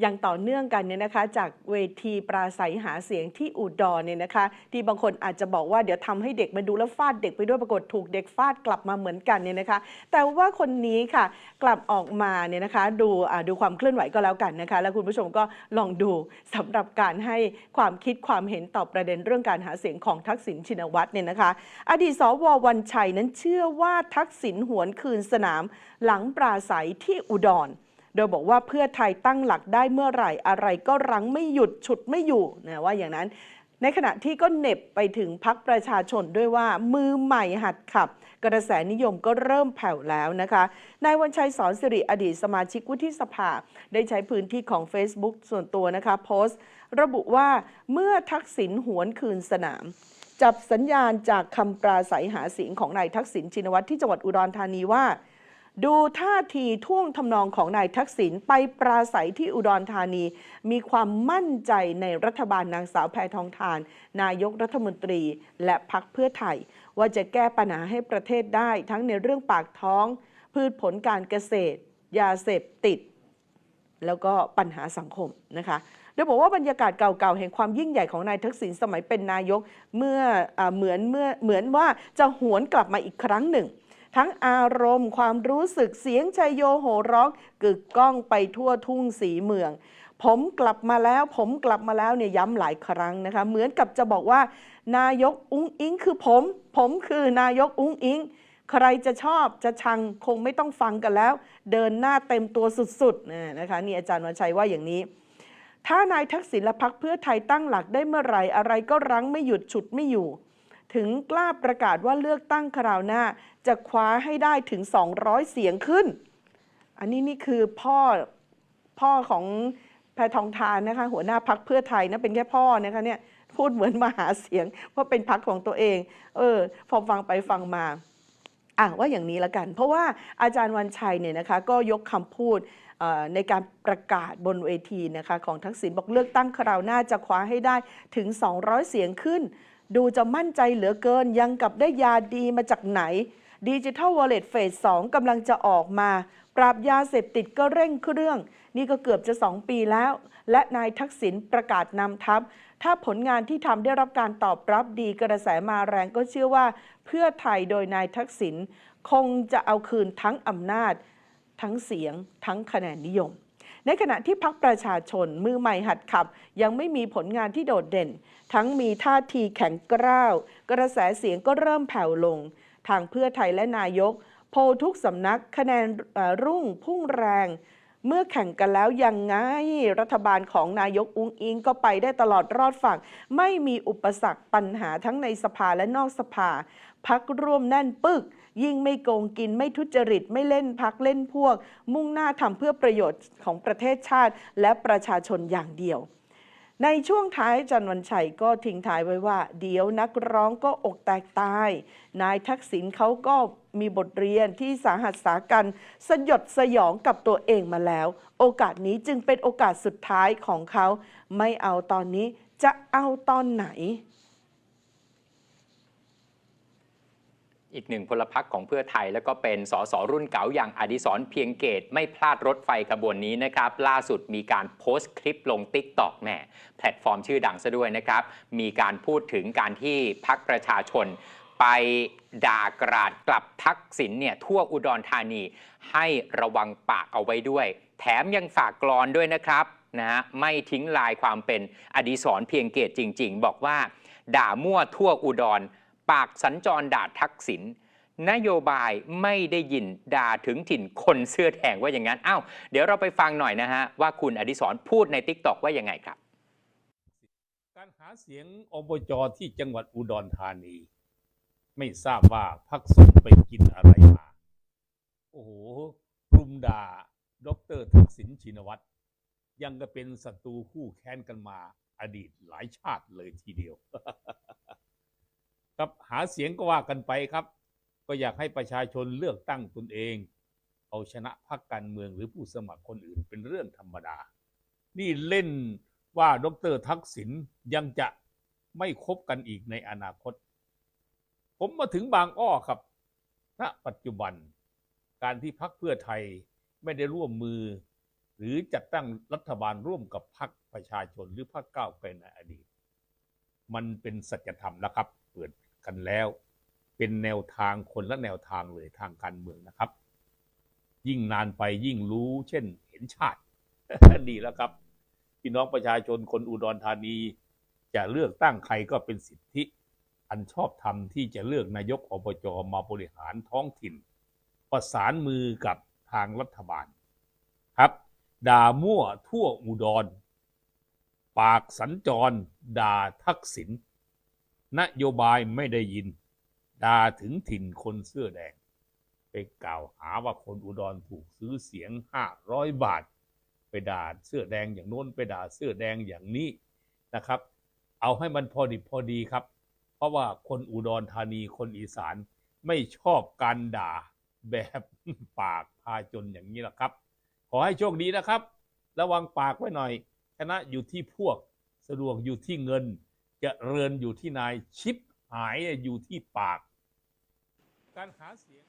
อยังต่อเนื่องกันเนี่ยนะคะ จากเวทีปราศัยหาเสียงที่อุดรเนี่ยนะคะ ที่บางคนอาจจะบอกว่าเดี๋ยวทำให้เด็กมาดูแล้วฟาดเด็กไปด้วยปรากฏถูกเด็กฟาดกลับมาเหมือนกันเนี่ยนะคะ แต่ว่าคนนี้ค่ะกลับออกมาเนี่ยนะคะ ดูดูความเคลื่อนไหวก็แล้วกันนะคะ แล้วคุณผู้ชมก็ลองดูสำหรับการให้ความคิดความเห็นต่อประเด็นเรื่องการหาเสียงของทักษิณชินวัตรเนี่ยนะคะ อดีตสววันชัยนั้นเชื่อว่าทักษิณหวนคืนสนามหลังปราศัยที่อุดร โดยบอกว่าเพื่อไทยตั้งหลักได้เมื่อไหร่อะไรก็รั้งไม่หยุดฉุดไม่อยู่นะว่าอย่างนั้น ในขณะที่ก็เน็บไปถึงพักประชาชนด้วยว่ามือใหม่หัดขับ กระแสนิยมก็เริ่มแผ่วแล้วนะคะนายวันชัยสอนสิริอดีตสมาชิกวุฒิสภา ได้ใช้พื้นที่ของ Facebook ส่วนตัวนะคะโพสต์ ระบุว่าเมื่อทักษิณหวนคืนสนามจับสัญญาณจากคำปราศัยหาเสียงของนายทักษิณชินวัตรที่จังหวัดอุดรธานีว่า ดูท่าทีท่วงทำนองของนายทักษิณไปปราศัยที่อุดรธานี มีความมั่นใจในรัฐบาลนางสาวแพทองทาน นายกรัฐมนตรีและพักเพื่อไทย ว่าจะแก้ปัญหาให้ประเทศได้ทั้งในเรื่องปากท้อง พืชผลการเกษตร ยาเสพติด แล้วก็ปัญหาสังคมนะคะโดยบอกว่าบรรยากาศเก่าๆ แห่งความยิ่งใหญ่ของนายทักษิณสมัยเป็นนายกเมื่ออเหมือนเมื่อเหมือนว่าจะหวนกลับมาอีกครั้งหนึ่ง ทั้งอารมณ์ ความรู้สึกเสียงชัยโยโห่ร้องกึกก้องไปทั่วทุ่งสีเมือง ผมกลับมาแล้ว ผมกลับมาแล้วเนี่ยย้ำหลายครั้งนะคะ เหมือนกับจะบอกว่า นายกอุ้งอิงคือผม ผมคือนายกอุ้งอิงใครจะชอบจะชังคงไม่ต้องฟังกันแล้ว เดินหน้าเต็มตัวสุดๆนะคะนี่อาจารย์วันชัยว่าอย่างนี้ ถ้านายทักษิณและพักเพื่อไทยตั้งหลักได้เมื่อไหร่อะไรก็รั้งไม่หยุดฉุดไม่อยู่ ถึงกล้าประกาศว่าเลือกตั้งคราวหน้า จะคว้าให้ได้ถึง 200 เสียงขึ้น อันนี้นี่คือพ่อพ่อของแพทองทานนะคะ หัวหน้าพักเพื่อไทยนะเป็นแค่พ่อนะคะเนี่ยพูดเหมือนมาหาเสียงว่าเป็นพักของตัวเอง เออพอฟังไปฟังมาอะว่าอย่างนี้ละกัน เพราะว่าอาจารย์วันชัยเนี่ยนะคะก็ยกคำพูดในการประกาศบนเวทีนะคะของทักษิณบอกเลือกตั้งคราวหน้าจะคว้าให้ได้ถึง 200 เสียงขึ้น ดูจะมั่นใจเหลือเกินยังกับได้ยาดีมาจากไหนดิจิทัลวอลเล็ตเฟส2กำลังจะออกมา ปราบยาเสพติดก็เร่งเครื่อง นี่ก็เกือบจะ 2 ปีแล้ว และนายทักษิณประกาศนำทัพ ถ้าผลงานที่ทำได้รับการตอบรับดีกระแสมาแรงก็เชื่อว่า เพื่อไทยโดยนายทักษิณคงจะเอาคืนทั้งอำนาจ ทั้งเสียง ทั้งคะแนนนิยม ในขณะที่พักประชาชนมือใหม่หัดขับ ยังไม่มีผลงานที่โดดเด่น ทั้งมีท่าทีแข็งกร้าว กระแสเสียงก็เริ่มแผ่วลง ทางเพื่อไทยและนายก โพลทุกสำนักคะแนนรุ่งพุ่งแรง เมื่อแข่งกันแล้วยังไงรัฐบาลของนายกอุ้งอิงก็ไปได้ตลอดรอดฝั่ง ไม่มีอุปสรรคปัญหาทั้งในสภาและนอกสภา พักร่วมแน่นปึก ยิ่งไม่โกงกินไม่ทุจริตไม่เล่นพักเล่นพวก มุ่งหน้าทำเพื่อประโยชน์ของประเทศชาติและประชาชนอย่างเดียว ในช่วงท้ายจันวันชัยก็ทิ้งท้ายไว้ว่า เดี๋ยวนักร้องก็อกแตกตาย นายทักษิณเขาก็มีบทเรียนที่สาหัสสากันสยดสยองกับตัวเองมาแล้ว โอกาสนี้จึงเป็นโอกาสสุดท้ายของเขา ไม่เอาตอนนี้จะเอาตอนไหน อีกหนึ่งพลพรรคของเพื่อไทย แล้วก็เป็นสสรุ่นเก๋าอย่างอดิศรเพียงเกต ไม่พลาดรถไฟขบวนนี้นะครับ ล่าสุดมีการโพสต์คลิปลง t ิ k t o k แหมแพลตฟอร์มชื่อดังซะด้วยนะครับ มีการพูดถึงการที่พักประชาชน ไปด่ากราดกลับทักษิณเนี่ยทั่วอุดรธานี ให้ระวังปากเอาไว้ด้วย แถมยังฝากกรอนด้วยนะครับนะฮะไม่ทิ้งลายความเป็นอดิศรเพียงเกตจริง ๆ บอกว่า ด่ามั่วทั่วอุดร ปากสัญจรด่าทักษิณนโยบายไม่ได้ยินด่าถึงถิ่นคนเสื้อแดงว่าอย่างนั้นอ้าวเดี๋ยวเราไปฟังหน่อยนะฮะ ว่าคุณอดิศรพูดใน t ิ k t o k ว่ายังไงครับ การหาเสียงอบจที่จังหวัดอุดรธานี ไม่ทราบว่าพักสงไปกินอะไรมา โอ้โหกลุ่มด่าดรทักษิณชินวัตรยังก็เป็นศัตรูคู่แค้นกันมาอดีตหลายชาติเลยทีเดียว ครับหาเสียงก็ว่ากันไปครับ ก็อยากให้ประชาชนเลือกตั้งตนเอง เอาชนะพรรคการเมืองหรือผู้สมัครคนอื่นเป็นเรื่องธรรมดา นี่เล่นว่าดรทักษิณยังจะไม่คบกันอีกในอนาคต ผมมาถึงบางอ้อครับณปัจจุบัน การที่พักเพื่อไทยไม่ได้ร่วมมือ หรือจัดตั้งรัฐบาลร่วมกับพรรคประชาชนหรือพรรคก้าวไกลในอดีต มันเป็นสัจธรรมแล้วครับ เปิด กันแล้ว เป็นแนวทางคนละแนวทางเลยทางการเมืองนะครับ ยิ่งนานไปยิ่งรู้ เช่น เห็นชาติดีแล้วครับพี่น้องประชาชนคนอุดรธานี จะเลือกตั้งใครก็เป็นสิทธิ อันชอบธรรมที่จะเลือกนายกอบจมาบริหารท้องถิ่น ประสานมือกับทางรัฐบาล ครับ ด่ามั่วทั่วอุดร ปากสัญจร ด่าทักษิณ นโยบายไม่ได้ยินด่าถึงถิ่นคนเสื้อแดง ไปกล่าวหาว่าคนอุดรถูกซื้อเสียงห้าร้อยบาท ไปด่าเสื้อแดงอย่างโน้นไปด่าเสื้อแดงอย่างนี้นะครับ เอาให้มันพอดีพอดีครับ เพราะว่าคนอุดรธานีคนอีสานไม่ชอบการด่าแบบปากพาจนอย่างนี้แหละครับ ขอให้โชคดีนะครับ ระวังปากไว้หน่อยชนะอยู่ที่พวกสะดวกอยู่ที่เงิน จะเริญอยู่ที่นายชิปหายอยู่ที่ปาก การหาเสียง